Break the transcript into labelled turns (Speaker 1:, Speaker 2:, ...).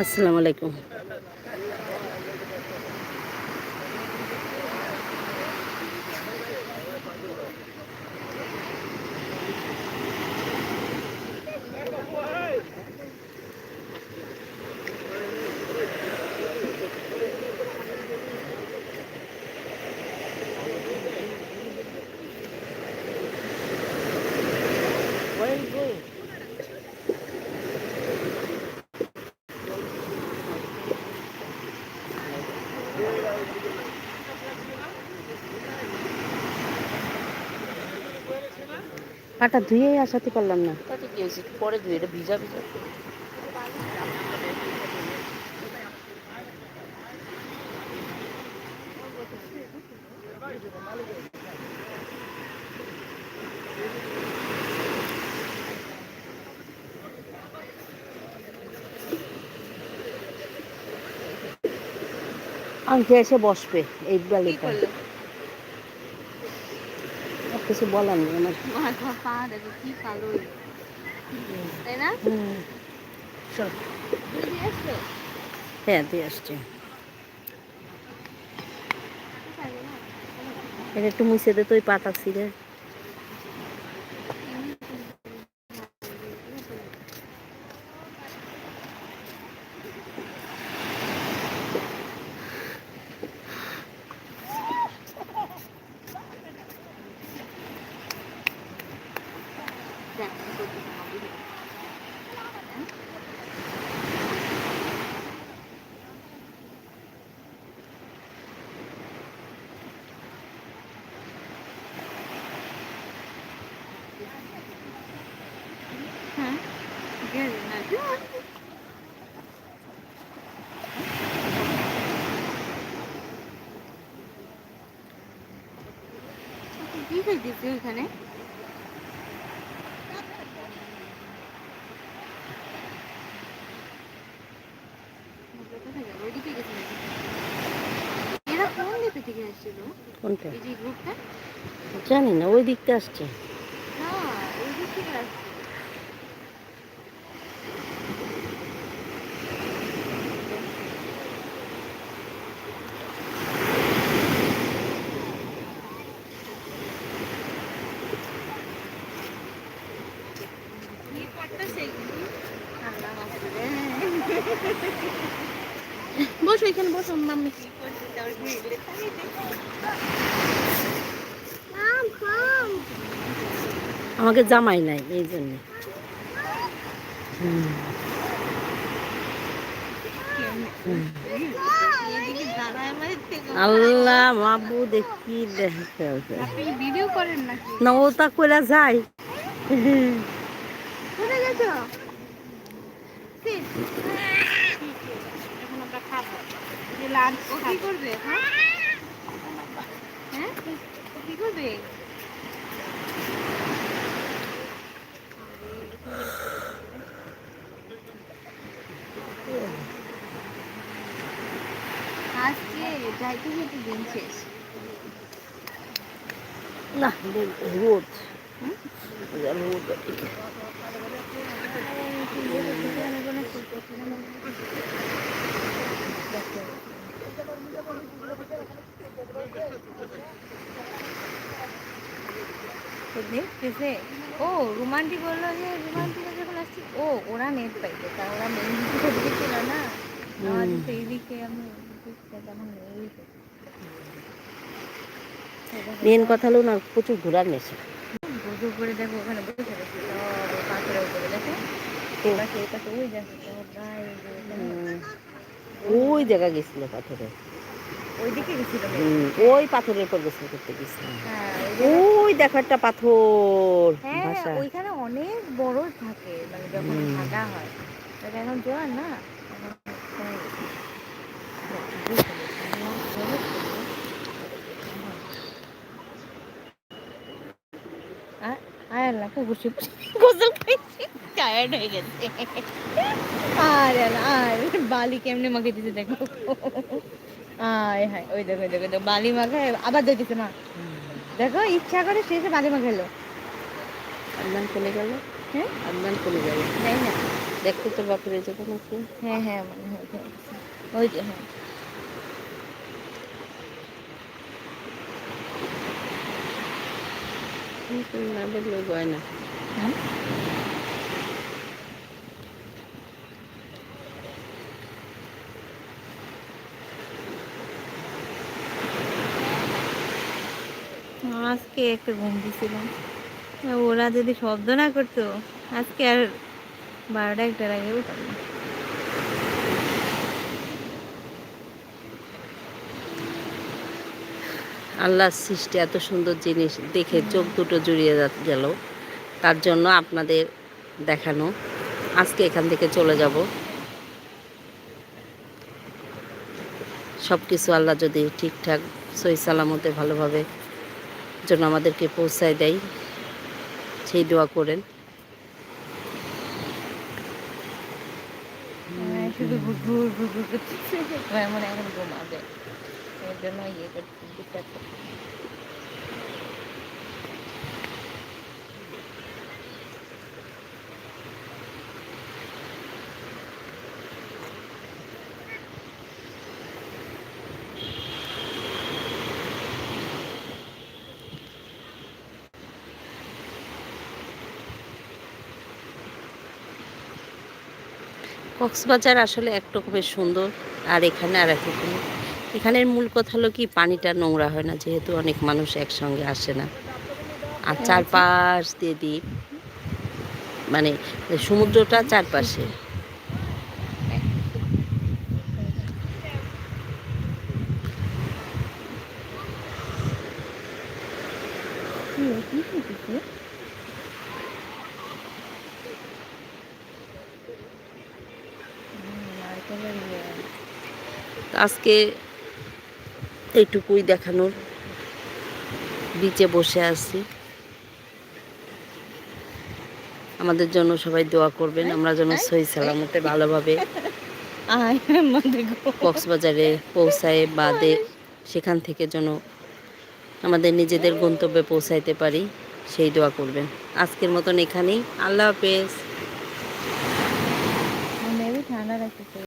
Speaker 1: আসসালামু আলাইকুম। পাটা ধুয়ে আসাতে পারলাম না।
Speaker 2: তাতে কি হয়েছে? পরে ধুয়ে এটা ভিজা ভিজা।
Speaker 1: আংটি এসে বসবে এই বালিটা। কিছু বলার নেই আমার।
Speaker 3: তাই না
Speaker 1: হ্যাঁ দিয়ে আসছে। এটা একটু মুছে দে, তুই পাতা ছিঁড়ে
Speaker 3: দেখ, কি করতেছে আমার দিদি। হ্যাঁ গেল না কি খাইতেছি ওইখানে কোথায় গেল? ওইদিকে গেছে নাকি? এরা কোন দিকে থেকে আসছিল
Speaker 1: কোনটা
Speaker 3: এই যে গ্রুপটা
Speaker 1: জানি না ওই দিকটা আসছে
Speaker 3: না ওই দিক থেকে আসছে কি করতেছে এগুলি? আল্লাহ মাফ করে। বসো এখানে বসো মাম্মি।
Speaker 1: আমাকে জামাই নাই এই জন্য। আল্লাহ মাবু দেখি দেখে
Speaker 3: আপনি ভিডিও করেন নাকি?
Speaker 1: না ও তা করে যায়
Speaker 3: কোথায় গেছো? এখন আমরা খাব। লাঞ্চ কি করবে? হ্যাঁ? হ্যাঁ? কি করবে? আজকে যাইতে যেতে দিন শেষ।
Speaker 1: না রোদ। রোদ।
Speaker 3: দেখতেছে ও রোমান্টিক বলল যে রোমান্টিক যখন আসছি। ও ওরা নেট পাইছে তা ওরা মেইন দিকে ছিল না। আমাদের তো এইদিকে আমি তেমন নেই।
Speaker 1: মেন কথা হলো না প্রচুর ঘোরার নেশা।
Speaker 3: বসে করে দেখো ওখানে বসে রয়েছে সব পাথরের উপরে দেখো এই পাশে এই পাশে ওই
Speaker 1: জায়গা গেছিল পাথরে। ওই পাথরের উপর গোসল করতে গেছিলাম
Speaker 3: হ্যাঁ ওই
Speaker 1: দেখো একটা পাথর
Speaker 3: হ্যাঁ ওইখানে অনেক বড় থাকে মানে যখন
Speaker 1: হুম।
Speaker 3: হয়। এখন জোয়ার না? কমে গেছে। আয় আল্লাহ গোসল খাইছি টায়ার্ড হয়ে গেছে। আর আর বালি কেমনে মাখে দিতে দেখো। আয় হায় ওই দেখো ওই দেখো দেখো, বালি মাখায় আবার দেখেছে মা। দেখো ইচ্ছা করে শেষে বালি মাখালো
Speaker 1: আদনান চলে গেল।
Speaker 3: হ্যাঁ?
Speaker 1: আদনান চলে গেল।
Speaker 3: তাই না
Speaker 1: দেখতে তোর বাপের যাব নাকি।
Speaker 3: হ্যাঁ হ্যাঁ মনে হয় ওই- ওই যে হ্যাঁ।
Speaker 1: না দেখলে গয়না
Speaker 3: হুম? আজকে একটা ঘুম দিছিলাম। ওরা যদি শব্দ না করতো, আজকে আর বারোটা একটার আগে উঠতাম
Speaker 1: আল্লাহর সৃষ্টি এত সুন্দর জিনিস দেখে চোখ দুটো জুড়িয়ে গেল। তার জন্য আপনাদের দেখানো। আজকে এখান থেকে চলে যাব। সব কিছু আল্লাহ যদি ঠিকঠাক সই সালামতে ভালোভাবে যেন আমাদেরকে পৌঁছায় দেয়। সেই দোয়া করেন।
Speaker 3: হ্যাঁ, শুধু ঘুর মনে এখন ঘুমাবে। এর জন্য ইয়ে করছি
Speaker 1: কক্সবাজার আসলে এক রকমের সুন্দর আর এখানে আর এক রকমের এখানের মূল কথা হলো কি পানিটা নোংরা হয় না যেহেতু অনেক মানুষ একসঙ্গে আসে না। আর চারপাশ দিয়ে দ্বীপ মানে সমুদ্রটা চারপাশে।
Speaker 3: কি রে, কি করতেছে? হুম, নারকেলের ইয়ে।
Speaker 1: আজকে এইটুকুই দেখানোর। বিচে বসে আছি। আমাদের জন্য সবাই দোয়া করবেন আমরা যেন সহি সালামতে ভালোভাবে
Speaker 3: আয়
Speaker 1: কক্সবাজারে পৌঁছায় বাদে সেখান থেকে যেন আমাদের নিজেদের গন্তব্যে পৌঁছাইতে পারি সেই দোয়া করবেন। আজকের মতন এখানেই। আল্লাহ হাফেজ।